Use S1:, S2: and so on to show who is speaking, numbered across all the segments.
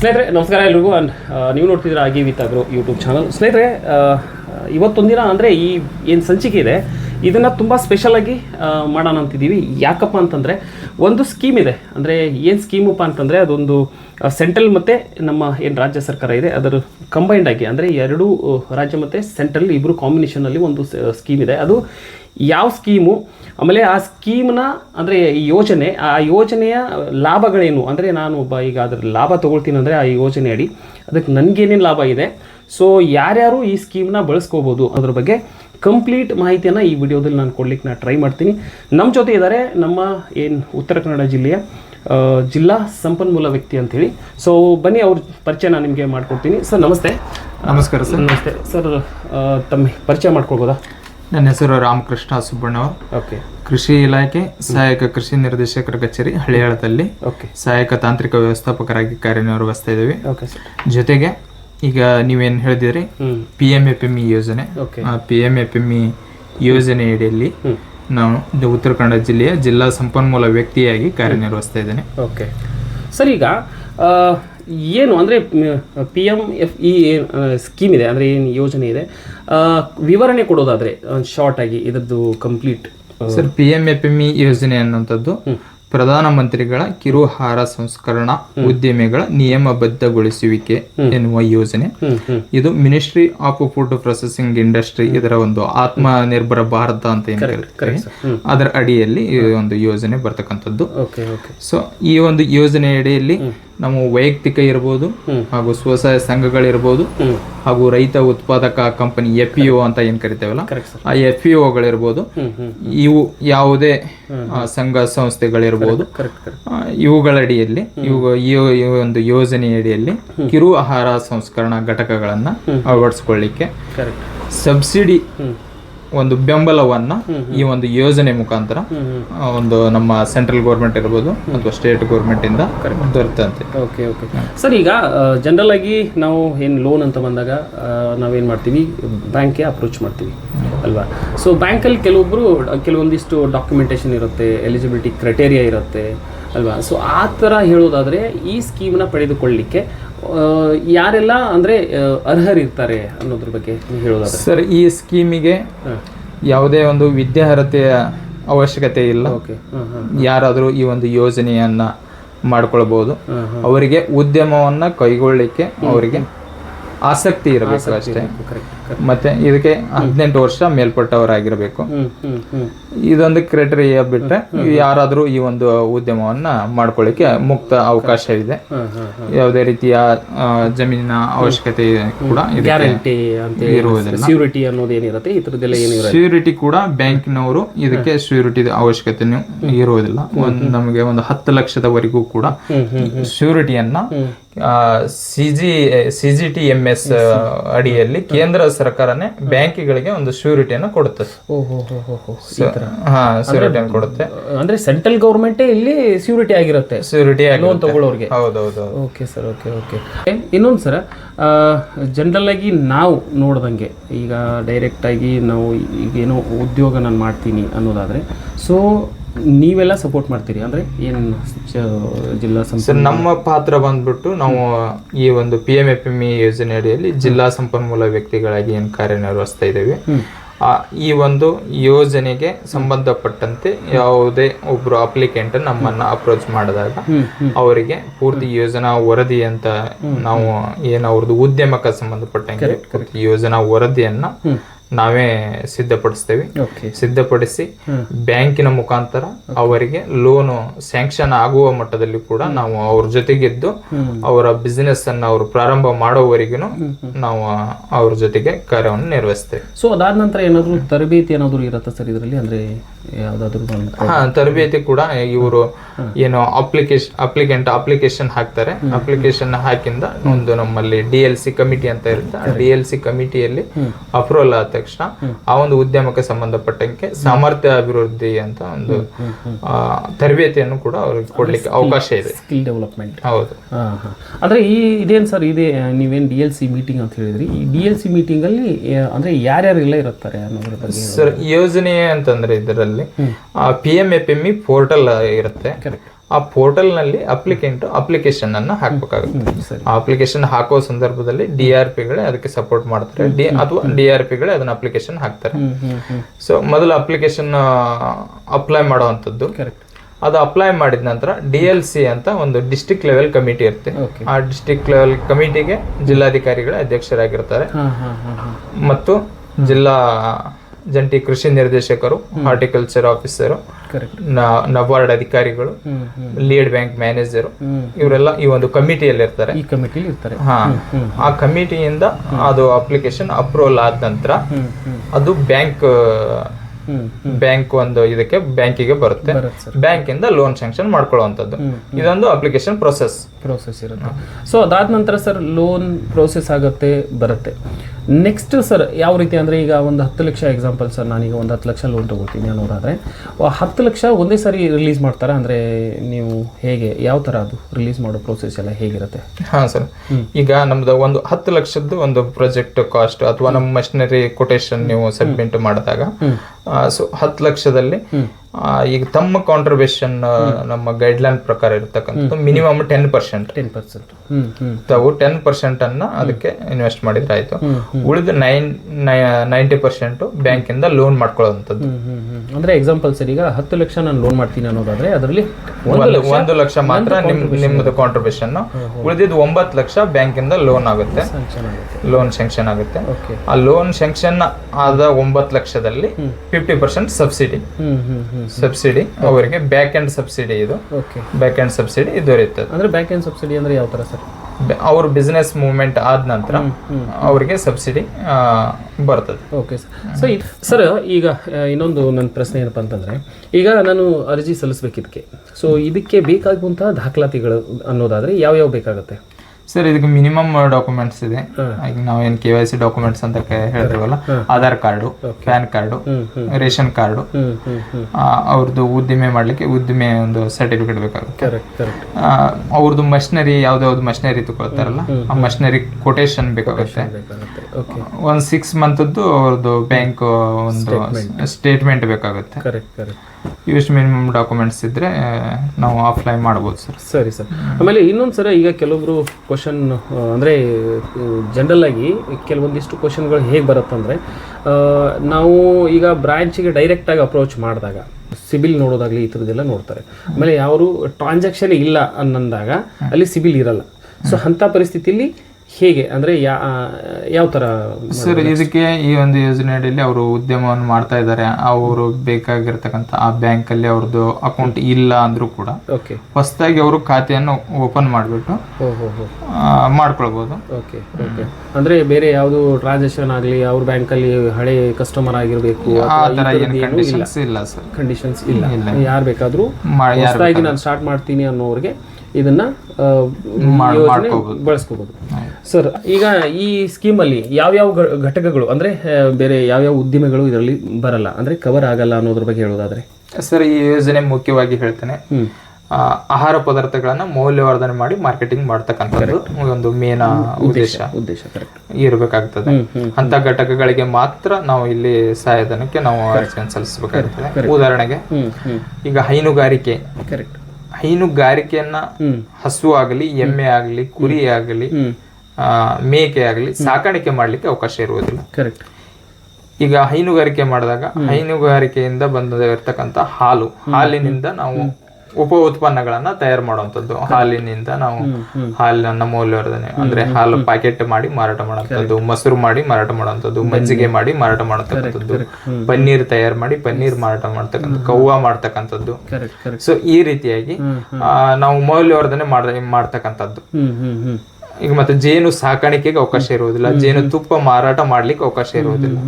S1: ಸ್ನೇಹಿತರೆ, ನಮಸ್ಕಾರ ಎಲ್ರಿಗೂ. ನೀವು ನೋಡ್ತಿದ್ದೀರಾ ಆಗಿ ವಿತ್ ಆಗ್ರೋ ಯೂಟ್ಯೂಬ್ ಚಾನಲ್ ಸ್ನೇಹಿತರೆ ಇವತ್ತೊಂದಿನ ಅಂದರೆ ಈ ಏನು ಸಂಚಿಕೆ ಇದೆ, ಇದನ್ನು ತುಂಬ ಸ್ಪೆಷಲಾಗಿ ಮಾಡೋಣ ಅಂತಿದ್ದೀವಿ. ಯಾಕಪ್ಪ ಅಂತಂದರೆ, ಒಂದು ಸ್ಕೀಮ್ ಇದೆ. ಅಂದರೆ ಏನು ಸ್ಕೀಮಪ್ಪ ಅಂತಂದರೆ, ಅದೊಂದು ಸೆಂಟ್ರಲ್ ಮತ್ತು ನಮ್ಮ ಏನು ರಾಜ್ಯ ಸರ್ಕಾರ ಇದೆ, ಅದರ ಕಂಬೈಂಡ್ ಆಗಿ. ಅಂದರೆ ಎರಡೂ ರಾಜ್ಯ ಮತ್ತು ಸೆಂಟ್ರಲ್ ಇಬ್ಬರು ಕಾಂಬಿನೇಷನಲ್ಲಿ ಒಂದು ಸ್ಕೀಮ್ ಇದೆ. ಅದು ಯಾವ ಸ್ಕೀಮು? ಆಮೇಲೆ ಆ ಸ್ಕೀಮ್ನ ಅಂದರೆ ಈ ಯೋಜನೆ ಆ ಯೋಜನೆಯ ಲಾಭಗಳೇನು? ಅಂದರೆ ನಾನು ಒಬ್ಬ ಈಗ ಅದರ ಲಾಭ ತೊಗೊಳ್ತೀನಿ ಅಂದರೆ ಆ ಯೋಜನೆ ಅಡಿ ಅದಕ್ಕೆ ನನಗೇನೇನು ಲಾಭ ಇದೆ? ಸೊ ಯಾರ್ಯಾರು ಈ ಸ್ಕೀಮ್ನ ಬಳಸ್ಕೋಬೋದು ಅದ್ರ ಬಗ್ಗೆ ಕಂಪ್ಲೀಟ್ ಮಾಹಿತಿಯನ್ನು ಈ ವಿಡಿಯೋದಲ್ಲಿ ನಾನು ಕೊಡ್ಲಿಕ್ಕೆ ನಾನು ಟ್ರೈ ಮಾಡ್ತೀನಿ. ನಮ್ಮ ಜೊತೆ ಇದ್ದಾರೆ ನಮ್ಮ ಏನು ಉತ್ತರ ಕನ್ನಡ ಜಿಲ್ಲೆಯ ಜಿಲ್ಲಾ ಸಂಪನ್ಮೂಲ ವ್ಯಕ್ತಿ ಅಂತೇಳಿ. ಸೊ ಬನ್ನಿ ಅವ್ರ ಪರಿಚಯ ನಾನು ನಿಮಗೆ ಮಾಡ್ಕೊಡ್ತೀನಿ. ಸರ್ ನಮಸ್ತೆ.
S2: ನಮಸ್ಕಾರ ಸರ್
S1: ನಮಸ್ತೆ. ಸರ್ ತಮ್ಮ ಪರಿಚಯ ಮಾಡ್ಕೊಳ್ಬೋದಾ?
S2: ನನ್ನ ಹೆಸರು ರಾಮಕೃಷ್ಣ ಸುಬ್ಬಣ್ಣವರ್.
S1: ಓಕೆ
S2: ಕೃಷಿ ಇಲಾಖೆ ಸಹಾಯಕ ಕೃಷಿ ನಿರ್ದೇಶಕರ ಕಚೇರಿ ಹಳಿಯಾಳದಲ್ಲಿ.
S1: ಓಕೆ
S2: ಸಹಾಯಕ ತಾಂತ್ರಿಕ ವ್ಯವಸ್ಥಾಪಕರಾಗಿ ಕಾರ್ಯನಿರ್ವಹಿಸ್ತಾ ಇದ್ದೀವಿ. ಜೊತೆಗೆ ಈಗ ನೀವೇನು ಹೇಳಿದಿರಿ P M F M E ಯೋಜನೆ. P M F M E ಯೋಜನೆ ಅಡಿಯಲ್ಲಿ
S1: ಹ್ಮ್.
S2: ನಾನು ಉತ್ತರ ಕನ್ನಡ ಜಿಲ್ಲೆಯ ಜಿಲ್ಲಾ ಸಂಪನ್ಮೂಲ ವ್ಯಕ್ತಿಯಾಗಿ ಕಾರ್ಯನಿರ್ವಹಿಸ್ತಾ ಇದ್ದೇನೆ.
S1: ಓಕೆ ಸರ್ ಈಗ ಏನು ಅಂದರೆ P M F E scheme ಇದೆ ಅಂದರೆ ಏನು ಯೋಜನೆ ಇದೆ. ವಿವರಣೆ ಕೊಡೋದಾದರೆ ಶಾರ್ಟ್ ಆಗಿ ಇದರದ್ದು complete
S2: sir P M F M E ಯೋಜನೆ ಅನ್ನುವಂಥದ್ದು. ಪ್ರಧಾನಮಂತ್ರಿಗಳ ಕಿರುಹಾರ ಸಂಸ್ಕರಣಾ ಉದ್ಯಮಿಗಳ ನಿಯಮಬದ್ಧಗೊಳಿಸುವಿಕೆ ಎನ್ನುವ ಯೋಜನೆ. ಇದು ministry of food processing industry ಇದರ ಒಂದು ಆತ್ಮ ನಿರ್ಭರ ಭಾರತ ಅಂತ ಏನ್
S1: ಹ್ಞೂ
S2: ಅದರ ಅಡಿಯಲ್ಲಿ ಈ ಒಂದು ಯೋಜನೆ ಬರ್ತಕ್ಕಂಥದ್ದು. ಸೊ ಈ ಒಂದು ಯೋಜನೆ ಅಡಿಯಲ್ಲಿ ನಮ್ಮ ವೈಯಕ್ತಿಕ ಇರ್ಬೋದು ಹಾಗೂ ಸ್ವಸಹಾಯ ಸಂಘಗಳಿರ್ಬೋದು ಹಾಗೂ ರೈತ ಉತ್ಪಾದಕ ಕಂಪನಿ ಎಫ್ ಇ ಅಂತ ಏನ್ ಕರಿತೇವಲ್ಲ? ಆ ಎಫ್ ಇ ಒಗಳಿರ್ಬೋದು
S1: ಹ್ಞೂ ಹ್ಞೂ
S2: ಇವು ಯಾವುದೇ ಸಂಘ ಸಂಸ್ಥೆಗಳಿರ್ಬೋದು
S1: ಇವುಗಳಡಿಯಲ್ಲಿ ಕರೆಕ್ಟ್
S2: ಇವುಗಳ ಅಡಿಯಲ್ಲಿ ಇವು ಈ ಒಂದು ಯೋಜನೆಯಡಿಯಲ್ಲಿ ಕಿರು ಆಹಾರ ಸಂಸ್ಕರಣಾ ಘಟಕಗಳನ್ನ ಅಳವಡಿಸ್ಕೊಳ್ಳಿಕ್ಕೆ ಸಬ್ಸಿಡಿ ಒಂದು ಬೆಂಬಲವನ್ನ ಈ ಒಂದು ಯೋಜನೆ ಮುಖಾಂತರ ಒಂದು ನಮ್ಮ ಸೆಂಟ್ರಲ್ ಗೌರ್ಮೆಂಟ್ ಇರ್ಬೋದು ಅಥವಾ ಸ್ಟೇಟ್ ಗೌರ್ಮೆಂಟ್ ಇಂದ ದೊರೆತಂತೆ
S1: ಓಕೆ ಓಕೆ ಸರ್ ಈಗ ಜನರಲ್ ಆಗಿ ನಾವು ಏನು ಲೋನ್ ಅಂತ ಬಂದಾಗ ನಾವೇನು ನಾವೇನ್ ಮಾಡ್ತೀವಿ? ಬ್ಯಾಂಕ್ಗೆ ಅಪ್ರೋಚ್ ಮಾಡ್ತೀವಿ ಅಲ್ವಾ? ಸೊ ಬ್ಯಾಂಕಲ್ಲಿ ಕೆಲವೊಬ್ಬರು ಕೆಲವೊಂದಿಷ್ಟು ಡಾಕ್ಯುಮೆಂಟೇಶನ್ ಇರುತ್ತೆ ಎಲಿಜಿಬಿಲಿಟಿ ಕ್ರೈಟೇರಿಯಾ ಇರುತ್ತೆ. ಅಲ್ವಾ? ಸೊ ಆ ಥರ ಹೇಳೋದಾದರೆ ಈ ಸ್ಕೀಮ್ನ ಪಡೆದುಕೊಳ್ಳಲಿಕ್ಕೆ ಯಾರೆಲ್ಲ ಅಂದರೆ ಅರ್ಹರಿರ್ತಾರೆ ಅನ್ನೋದ್ರ ಬಗ್ಗೆ ಹೇಳೋದಾದ್ರೆ.
S2: ಸರ್ ಈ ಸ್ಕೀಮಿಗೆ ಯಾವುದೇ ಒಂದು ವಿದ್ಯಾರ್ಹತೆಯ ಅವಶ್ಯಕತೆ ಇಲ್ಲ.
S1: ಓಕೆ
S2: ಯಾರಾದರೂ ಈ ಒಂದು ಯೋಜನೆಯನ್ನ
S1: ಹಾಂ
S2: ಅವರಿಗೆ ಉದ್ಯಮವನ್ನು ಕೈಗೊಳ್ಳಲಿಕ್ಕೆ ಅವರಿಗೆ ಆಸಕ್ತಿ ಇರಬೇಕು ಅಷ್ಟೇ ಮತ್ತೆ ಇದಕ್ಕೆ ಹದಿನೆಂಟು ವರ್ಷ ಮೇಲ್ಪಟ್ಟವರಾಗಿರಬೇಕು. ಇದೊಂದು ಕ್ರೈಟೇರಿಯಾ ಬಿಟ್ಟರೆ ಯಾರಾದರೂ ಈ ಒಂದು ಉದ್ಯಮವನ್ನ ಮಾಡ್ಕೊಳ್ಳಿಕ್ಕೆ ಮುಕ್ತ ಅವಕಾಶ ಇದೆ. ಯಾವುದೇ ರೀತಿಯ ಜಮೀನಿನ ಅವಶ್ಯಕತೆ ಕೂಡ
S1: ಗ್ಯಾರಂಟಿ ಅಂತ ಈ ಥರದ್ದೆಲ್ಲ
S2: ಶ್ಯೂರಿಟಿ ಕೂಡ ಬ್ಯಾಂಕಿನವರು ಇದಕ್ಕೆ ಶ್ಯೂರಿಟಿ ಅವಶ್ಯಕತೆ ಇರುವುದಿಲ್ಲ. ಒಂದು ನಮಗೆ ಒಂದು ಹತ್ತು ಲಕ್ಷದವರೆಗೂ ಕೂಡ ಶ್ಯೂರಿಟಿಯನ್ನ C G T M S ಅಡಿಯಲ್ಲಿ ಕೇಂದ್ರ ಸರ್ಕಾರನೇ ಬ್ಯಾಂಕ್ಗಳಿಗೆ ಒಂದು ಶ್ಯೂರಿಟಿಯನ್ನು ಕೊಡುತ್ತೆ
S1: ಹೋ
S2: ಶ್ಯೂರಿಟಿಯನ್ನು ಕೊಡುತ್ತೆ.
S1: ಅಂದ್ರೆ ಸೆಂಟ್ರಲ್ ಗೌರ್ಮೆಂಟೇ ಇಲ್ಲಿ ಸ್ಯೂರಿಟಿ ಆಗಿರುತ್ತೆ.
S2: ಸ್ಯೂರಿಟಿ
S1: ಲೋನ್ ತಗೊಳ್ಳೋರಿಗೆ.
S2: ಹೌದೌದು.
S1: ಓಕೆ ಸರ್ ಓಕೆ ಓಕೆ ಇನ್ನೊಂದು ಸರ್ ಜನರಲ್ ಆಗಿ ನಾವು ನೋಡ್ದಂಗೆ ಈಗ ಡೈರೆಕ್ಟ್ ಆಗಿ ನಾವು ಈಗೇನೋ ಉದ್ಯೋಗ ನಾನು ಮಾಡ್ತೀನಿ ಅನ್ನೋದಾದ್ರೆ ಸೊ ನೀವೆಲ್ಲ ಸಪೋರ್ಟ್ ಮಾಡ್ತೀರಿ? ಅಂದ್ರೆ ಏನು ಜಿಲ್ಲಾ ಸಂಸ್ಥೆ
S2: ಸರ್ ನಮ್ಮ ಪಾತ್ರ ಬಂದ್ಬಿಟ್ಟು ನಾವು ಈ ಒಂದು P M F M E ಯೋಜನೆ ಅಡಿಯಲ್ಲಿ ಜಿಲ್ಲಾ ಸಂಪನ್ಮೂಲ ವ್ಯಕ್ತಿಗಳಾಗಿ ಏನು ಕಾರ್ಯನಿರ್ವಹಿಸ್ತಾ ಇದ್ದೇವೆ. ಈ ಒಂದು ಯೋಜನೆಗೆ ಸಂಬಂಧಪಟ್ಟಂತೆ ಯಾವುದೇ ಒಬ್ರು ಅಪ್ಲಿಕೆಂಟ್ ನಮ್ಮನ್ನ ಅಪ್ರೋಚ್ ಮಾಡಿದಾಗ ಅವರಿಗೆ ಪೂರ್ತಿ ಯೋಜನಾ ವರದಿ ಅಂತ ನಾವು ಏನು ಅವ್ರದ್ದು ಉದ್ಯಮಕ್ಕೆ ಸಂಬಂಧಪಟ್ಟಂಗೆ ಯೋಜನಾ ವರದಿಯನ್ನ ನಾವೇ ಸಿದ್ಧಪಡಿಸ್ತೇವೆ. ಸಿದ್ಧಪಡಿಸಿ ಬ್ಯಾಂಕಿನ ಮುಖಾಂತರ ಅವರಿಗೆ ಲೋನು ಸ್ಯಾಂಕ್ಷನ್ ಆಗುವ ಮಟ್ಟದಲ್ಲಿ ಕೂಡ ನಾವು ಅವ್ರ ಜೊತೆಗಿದ್ದು ಅವರ ಬಿಸಿನೆಸ್ ಅನ್ನ ಅವರು ಪ್ರಾರಂಭ ಮಾಡೋವರೆಗೂ ನಾವು ಅವ್ರ ಜೊತೆಗೆ ಕಾರ್ಯವನ್ನು ನಿರ್ವಹಿಸ್ತೇವೆ.
S1: ಸೊ ಅದಾದ ನಂತರ ಏನಾದರೂ ತರಬೇತಿ ಏನಾದರೂ ಇರುತ್ತಾ ಸರ್ ಇದರಲ್ಲಿ? ಅಂದ್ರೆ
S2: ಹಾ ತರಬೇತಿ ಕೂಡ ಇವರು ಏನು ಅಪ್ಲಿಕೇಶನ್ ಅಪ್ಲಿಕೆಂಟ್ ಅಪ್ಲಿಕೇಶನ್ ಹಾಕ್ತಾರೆ. ಅಪ್ಲಿಕೇಶನ್ ಹಾಕಿಂದ ಒಂದು ನಮ್ಮಲ್ಲಿ ಡಿ ಎಲ್ ಸಿ ಕಮಿಟಿ ಅಂತ ಇರುತ್ತೆ. ಡಿ ಎಲ್ ಸಿ ಕಮಿಟಿಯಲ್ಲಿ ಅಪ್ರೂವಲ್ ಆದ ತಕ್ಷಣ ಆ ಒಂದು ಉದ್ಯಮಕ್ಕೆ ಸಂಬಂಧಪಟ್ಟಂಗೆ ಸಾಮರ್ಥ್ಯ ಅಭಿವೃದ್ಧಿ ಅಂತ ಒಂದು ತರಬೇತಿಯನ್ನು ಕೂಡ ಅವ್ರಿಗೆ ಕೊಡ್ಲಿಕ್ಕೆ ಅವಕಾಶ ಇದೆ.
S1: ಸ್ಕಿಲ್ ಡೆವಲಪ್ಮೆಂಟ್
S2: ಹೌದು.
S1: ಅಂದರೆ ಈ ಇದೇನು ಸರ್ ಇದೆ ನೀವೇನು ಡಿ ಎಲ್ ಸಿ ಮೀಟಿಂಗ್ ಅಂತ ಹೇಳಿದ್ರಿ ಈ ಡಿ ಎಲ್ ಸಿ ಮೀಟಿಂಗಲ್ಲಿ ಅಂದ್ರೆ ಯಾರ್ಯಾರೆಲ್ಲ ಇರುತ್ತಾರೆ ಅನ್ನೋದ್ರ ಬಗ್ಗೆ
S2: ಸರ್ ಯೋಜನೆ ಅಂತಂದ್ರೆ ಇದರಲ್ಲಿ P M F M E portal ಇರುತ್ತೆ. ಆ ಪೋರ್ಟಲ್ನಲ್ಲಿ ಅಪ್ಲಿಕೆಂಟ್ ಅಪ್ಲಿಕೇಶನ್ ಅನ್ನ ಹಾಕಬೇಕಾಗುತ್ತೆ ಆ ಅಪ್ಲಿಕೇಶನ್ ಹಾಕೋ ಸಂದರ್ಭದಲ್ಲಿ ಡಿ ಆರ್ ಪಿಗಳೇ ಅದಕ್ಕೆ ಸಪೋರ್ಟ್ ಮಾಡ್ತಾರೆ. ಡಿ ಅಥವಾ ಡಿ ಆರ್ ಪಿಗಳೇ ಅದನ್ನ ಅಪ್ಲಿಕೇಶನ್ ಹಾಕ್ತಾರೆ. ಸೊ ಮೊದಲು ಅಪ್ಲಿಕೇಶನ್ ಅಪ್ಲೈ ಮಾಡುವಂಥದ್ದು. ಅದು ಅಪ್ಲೈ ಮಾಡಿದ ನಂತರ ಡಿ ಎಲ್ ಸಿ ಅಂತ ಒಂದು ಡಿಸ್ಟಿಕ್ ಲೆವೆಲ್ ಕಮಿಟಿ ಇರುತ್ತೆ. ಆ ಡಿಸ್ಟಿಕ್ ಲೆವೆಲ್ ಕಮಿಟಿಗೆ ಜಿಲ್ಲಾಧಿಕಾರಿಗಳ ಅಧ್ಯಕ್ಷರಾಗಿರ್ತಾರೆ. ಮತ್ತು ಜಿಲ್ಲಾ ಜಂಟಿ ಕೃಷಿ ನಿರ್ದೇಶಕರು ಹಾರ್ಟಿಕಲ್ಚರ್ ಆಫೀಸರು ನಬಾರ್ಡ್ ಅಧಿಕಾರಿಗಳು ಲೀಡ್ ಬ್ಯಾಂಕ್ ಮ್ಯಾನೇಜರ್ ಇವರೆಲ್ಲ ಈ ಒಂದು ಕಮಿಟಿಯಲ್ಲಿ ಇರ್ತಾರೆ.
S1: ಈ ಕಮಿಟಿಲಿ ಇರ್ತಾರೆ.
S2: ಹಾ. ಆ ಕಮಿಟಿಯಿಂದ ಅದು ಅಪ್ಲಿಕೇಶನ್ ಅಪ್ರೂವಲ್ ಆದ ನಂತರ ಅದು ಬ್ಯಾಂಕ್ ಬ್ಯಾಂಕ್ ಒಂದು ಇದಕ್ಕೆ ಬ್ಯಾಂಕಿಗೆ ಬರುತ್ತೆ.
S1: ಬರುತ್ತೆ
S2: ಬ್ಯಾಂಕ್ ಇಂದ ಲೋನ್ ಸ್ಯಾಂಕ್ಷನ್ ಮಾಡ್ಕೊಳ್ಳುವಂಥದ್ದು. ಇದೊಂದು ಅಪ್ಲಿಕೇಶನ್ ಪ್ರೊಸೆಸ್
S1: ಪ್ರೊಸೆಸ್ ಇರುತ್ತೆ. ಸೊ ಅದಾದ ನಂತರ ಸರ್ ಲೋನ್ ಪ್ರೊಸೆಸ್ ಆಗುತ್ತೆ ಬರುತ್ತೆ. ನೆಕ್ಸ್ಟ್ ಸರ್ ಯಾವ ರೀತಿ ಅಂದರೆ ಈಗ ಒಂದು ಹತ್ತು ಲಕ್ಷ ಎಕ್ಸಾಂಪಲ್ ಸರ್ ನಾನೀಗ ಒಂದು ಹತ್ತು ಲಕ್ಷ ಲೋನ್ ತೊಗೋತೀನಿ ಅನ್ನೋದಾದರೆ ಹತ್ತು ಲಕ್ಷ ಒಂದೇ ಸಾರಿ ರಿಲೀಸ್ ಮಾಡ್ತಾರಾ? ಅಂದರೆ ನೀವು ಹೇಗೆ ಯಾವ ಥರ ಅದು ರಿಲೀಸ್ ಮಾಡೋ ಪ್ರೋಸೆಸ್ ಎಲ್ಲ ಹೇಗಿರುತ್ತೆ?
S2: ಹಾಂ ಸರ್ ಈಗ ನಮ್ದು ಒಂದು ಹತ್ತು ಲಕ್ಷದ್ದು ಒಂದು ಪ್ರಾಜೆಕ್ಟ್ ಕಾಸ್ಟ್ ಅಥವಾ ನಮ್ಮ ಮಷಿನರಿ ಕೊಟೇಶನ್ ನೀವು ಸಬ್ಮಿಟ್ ಮಾಡಿದಾಗ ಸೊ ಹತ್ತು ಲಕ್ಷದಲ್ಲಿ ಈಗ ತಮ್ಮ ಕಾಂಟ್ರಿಬ್ಯೂಷನ್ ನಮ್ಮ ಗೈಡ್ಲೈನ್ ಪ್ರಕಾರ ಇರತಕ್ಕಂಥದ್ದು minimum ten percent
S1: ten percent
S2: ತಾವು ಟೆನ್ ಪರ್ಸೆಂಟ್ ಅನ್ನ ಅದಕ್ಕೆ ಇನ್ವೆಸ್ಟ್ ಮಾಡಿದ್ರೆ ಆಯ್ತು ಉಳಿದ ನೈನ್ ನೈಂಟಿ ಪರ್ಸೆಂಟ್ ಬ್ಯಾಂಕಿಂದ ಲೋನ್ ಮಾಡ್ಕೊಳ್ಳುವಂಥದ್ದು.
S1: ಅಂದ್ರೆ ಎಕ್ಸಾಂಪಲ್ ಸರ್ ಈಗ ಹತ್ತು ಲಕ್ಷ ನಾನು ಲೋನ್ ಮಾಡ್ತೀನಿ ಅನ್ನೋದಾದ್ರೆ ಅದರಲ್ಲಿ
S2: ಒಂದು ಲಕ್ಷ ಮಾತ್ರ ನಿಮ್ ನಿಮ್ಮದು ಕಾಂಟ್ರಿಬ್ಯೂಷನ್ ಉಳಿದಿದ್ದು ಒಂಬತ್ತು ಲಕ್ಷ ಬ್ಯಾಂಕಿಂದ ಲೋನ್ ಆಗುತ್ತೆ. ಲೋನ್ ಸ್ಯಾಂಕ್ಷನ್ ಆಗುತ್ತೆ. ಆ ಲೋನ್ ಸ್ಯಾಂಕ್ಷನ್ ಆದ ಒಂಬತ್ತು ಲಕ್ಷದಲ್ಲಿ ಫಿಫ್ಟಿ ಪರ್ಸೆಂಟ್ ಸಬ್ಸಿಡಿ ಸಬ್ಸಿಡಿ. ಅವರಿಗೆ ಬ್ಯಾಕ್ ಎಂಡ್ ಸಬ್ಸಿಡಿ ಇದು.
S1: ಓಕೆ
S2: ಬ್ಯಾಕ್ ಎಂಡ್ ಸಬ್ಸಿಡಿ ದೊರೆಯುತ್ತದೆ.
S1: ಅಂದ್ರೆ ಬ್ಯಾಕ್ ಎಂಡ್ ಸಬ್ಸಿಡಿ ಅಂದ್ರೆ ಯಾವ ತರ ಸರ್?
S2: ಅವ್ರ ಬಿಸ್ನೆಸ್ ಮೂವ್ಮೆಂಟ್ ಆದ ನಂತರ ಅವರಿಗೆ ಸಬ್ಸಿಡಿ ಬರ್ತದೆ.
S1: ಓಕೆ ಸರ್ ಸೊ ಸರ್ ಈಗ ಇನ್ನೊಂದು ನನ್ನ ಪ್ರಶ್ನೆ ಏನಪ್ಪ ಅಂತಂದರೆ ಈಗ ನಾನು ಅರ್ಜಿ ಸಲ್ಲಿಸ್ಬೇಕಿದ್ದಕ್ಕೆ ಸೊ ಇದಕ್ಕೆ ಬೇಕಾಗುವಂತಹ ದಾಖಲಾತಿಗಳು ಅನ್ನೋದಾದರೆ ಯಾವ್ಯಾವ ಬೇಕಾಗುತ್ತೆ?
S2: ಸರ್ ಇದಕ್ಕೆ ಮಿನಿಮಮ್ ಡಾಕ್ಯುಮೆಂಟ್ಸ್ ಇದೆ. ಈಗ ನಾವು ಏನ್ ಕೆ ವೈ ಸಿ ಡಾಕ್ಯುಮೆಂಟ್ಸ್ ಅಂತ ಹೇಳ್ತೇವಲ್ಲ Aadhaar card PAN card ration card ಅವ್ರದ್ದು ಉದ್ದಿಮೆ ಮಾಡ್ಲಿಕ್ಕೆ ಉದ್ದಿಮೆ ಒಂದು ಸರ್ಟಿಫಿಕೇಟ್ ಬೇಕಾಗುತ್ತೆ. ಅವ್ರದ್ದು ಮಷಿನರಿ ಯಾವ್ದಾವ್ದು ಮಷಿನರಿ ತಗೊಳ್ತಾರಲ್ಲ ಆ ಮಷಿನರಿ ಕೊಟೇಶನ್ ಬೇಕಾಗುತ್ತೆ. ಒಂದ್ ಸಿಕ್ಸ್ ಮಂತದ್ದು ಅವ್ರದ್ದು ಬ್ಯಾಂಕ್ ಒಂದು ಸ್ಟೇಟ್ಮೆಂಟ್ ಬೇಕಾಗುತ್ತೆ. ಇವಿಷ್ಟು ಮಿನಿಮಮ್ ಡಾಕ್ಯುಮೆಂಟ್ಸ್ ಇದ್ರೆ ನಾವು ಅಪ್ಲೈ ಮಾಡ್ಬೋದು ಸರ್
S1: ಸರಿ. ಸರ್ ಆಮೇಲೆ ಇನ್ನೊಂದು ಸರ ಈಗ ಕೆಲವೊಬ್ರು ಕ್ವಶನ್ ಅಂದರೆ ಜನರಲ್ ಆಗಿ ಕೆಲವೊಂದಿಷ್ಟು ಕ್ವಶನ್ಗಳು ಹೇಗೆ ಬರುತ್ತಂದರೆ ನಾವು ಈಗ ಬ್ರಾಂಚಿಗೆ ಡೈರೆಕ್ಟಾಗಿ ಅಪ್ರೋಚ್ ಮಾಡಿದಾಗ ಸಿಬಿಲ್ ನೋಡೋದಾಗಲಿ ಈ ಥರದ್ದೆಲ್ಲ ನೋಡ್ತಾರೆ. ಆಮೇಲೆ ಯಾರು ಟ್ರಾನ್ಸಾಕ್ಷನ್ ಇಲ್ಲ ಅನ್ನಂದಾಗ ಅಲ್ಲಿ ಸಿಬಿಲ್ ಇರಲ್ಲ. ಸೊ ಅಂಥ ಪರಿಸ್ಥಿತಿಯಲ್ಲಿ ಹೇಗೆ ಅಂದ್ರೆ ಯಾ ಯಾವ ಥರ
S2: ಸರ್ ಇದಕ್ಕೆ ಈ ಒಂದು ಯೋಜನೆ ಅಡಿಯಲ್ಲಿ ಅವರು ಉದ್ಯಮವನ್ನು ಮಾಡ್ತಾ ಇದ್ದಾರೆ. ಅವರು ಬೇಕಾಗಿರ್ತಕ್ಕಂಥ ಆ ಬ್ಯಾಂಕ್ ಅಲ್ಲಿ ಅವ್ರದ್ದು ಅಕೌಂಟ್ ಇಲ್ಲ ಅಂದ್ರೂ ಕೂಡ
S1: ಓಕೆ.
S2: ಹೊಸದಾಗಿ ಅವರು ಖಾತೆಯನ್ನು ಓಪನ್ ಮಾಡಿಬಿಟ್ಟು ಮಾಡ್ಕೊಳ್ಬೋದು.
S1: Okay okay. ಅಂದರೆ ಬೇರೆ ಯಾವುದು ಟ್ರಾನ್ಸಾಕ್ಷನ್ ಆಗಲಿ ಅವ್ರ ಬ್ಯಾಂಕಲ್ಲಿ ಹಳೆ ಕಸ್ಟಮರ್ ಆಗಿರಬೇಕು
S2: ಆ ತರ ಏನು ಕಂಡೀಷನ್ಸ್ ಇಲ್ಲ. ಸರ್.
S1: ಕಂಡೀಷನ್ಸ್ ಇಲ್ಲ. ಯಾರು ಬೇಕಾದರೂ ಹೊಸದಾಗಿ ನಾನು ಸ್ಟಾರ್ಟ್ ಮಾಡ್ತೀನಿ ಅನ್ನೋರಿಗೆ ಇದನ್ನ ಬಳಸ್ಕೋಬಹುದು ಸರ್ ಈಗ ಈ ಸ್ಕೀಮ್ ಅಲ್ಲಿ ಯಾವ್ಯಾವ ಯಾವ ಘಟಕಗಳು ಅಂದ್ರೆ ಬೇರೆ ಬೇರೆ ಯಾವ್ಯಾವ ಉದ್ದಿಮೆಗಳು ಇದರಲ್ಲಿ ಬರಲ್ಲ ಅಂದ್ರೆ ಕವರ್ ಆಗಲ್ಲ ಅನ್ನೋದ್ರ ಬಗ್ಗೆ ಹೇಳೋದಾದ್ರೆ?
S2: ಸರ್ ಈ ಯೋಜನೆ ಮುಖ್ಯವಾಗಿ ಹೇಳ್ತೇನೆ. ಆಹಾರ ಪದಾರ್ಥಗಳನ್ನ ಮೌಲ್ಯವರ್ಧನೆ ಮಾಡಿ ಮಾರ್ಕೆಟಿಂಗ್ ಮಾಡ್ತಕ್ಕಂಥದ್ದು ಒಂದು ಮೇನ್ ಉದ್ದೇಶ.
S1: ಉದ್ದೇಶ ಕರೆಕ್ಟ್
S2: ಇರಬೇಕಾಗ್ತದೆ. ಅಂತ ಘಟಕಗಳಿಗೆ ಮಾತ್ರ ನಾವು ಇಲ್ಲಿ ಸಹಾಯಧನಕ್ಕೆ ನಾವು ಅರ್ಜಿಯನ್ನು ಸಲ್ಲಿಸಬೇಕಾಗ್ತದೆ. ಉದಾಹರಣೆಗೆ ಈಗ ಹೈನುಗಾರಿಕೆ.
S1: ಕರೆಕ್ಟ್
S2: ಹೈನುಗಾರಿಕೆಯನ್ನ ಹಸು ಆಗಲಿ ಎಮ್ಮೆ ಆಗಲಿ ಕುರಿ ಆಗಲಿ ಆ, ಮೇಕೆ ಆಗಲಿ ಸಾಕಾಣಿಕೆ ಮಾಡಲಿಕ್ಕೆ ಅವಕಾಶ ಇರುವುದಿಲ್ಲ.
S1: ಕರೆಕ್ಟ್
S2: ಈಗ ಹೈನುಗಾರಿಕೆ ಮಾಡಿದಾಗ ಹೈನುಗಾರಿಕೆಯಿಂದ ಬಂದಿರತಕ್ಕಂತ ಹಾಲು. ಹಾಲಿನಿಂದ ನಾವು ಉಪ ಉತ್ಪನ್ನಗಳನ್ನ ತಯಾರು ಮಾಡುವಂತದ್ದು ಹಾಲಿನಿಂದ ನಾವು ಹಾಲಿನ ಮೌಲ್ಯವರ್ಧನೆ ಅಂದ್ರೆ ಹಾಲು ಪ್ಯಾಕೆಟ್ ಮಾಡಿ ಮಾರಾಟ ಮಾಡುವಂತದ್ದು ಮೊಸರು ಮಾಡಿ ಮಾರಾಟ ಮಾಡುವಂತದ್ದು ಮಜ್ಜಿಗೆ ಮಾಡಿ ಮಾರಾಟ ಮಾಡತಕ್ಕಂಥದ್ದು ಪನ್ನೀರ್ ತಯಾರು ಮಾಡಿ ಪನ್ನೀರ್ ಮಾರಾಟ ಮಾಡ್ತಕ್ಕಂಥದ್ದು ಕವ್ವ ಮಾಡ್ತಕ್ಕಂಥದ್ದು. ಸೊ ಈ ರೀತಿಯಾಗಿ ನಾವು ಮೌಲ್ಯವರ್ಧನೆ ಮಾಡ ಮಾಡ್ತಕ್ಕಂಥದ್ದು. ಈಗ ಮತ್ತೆ ಜೇನು ಸಾಕಾಣಿಕೆಗೆ ಅವಕಾಶ ಇರುವುದಿಲ್ಲ. ಜೇನು ತುಪ್ಪ ಮಾರಾಟ ಮಾಡ್ಲಿಕ್ಕೆ ಅವಕಾಶ ಇರುವುದಿಲ್ಲ.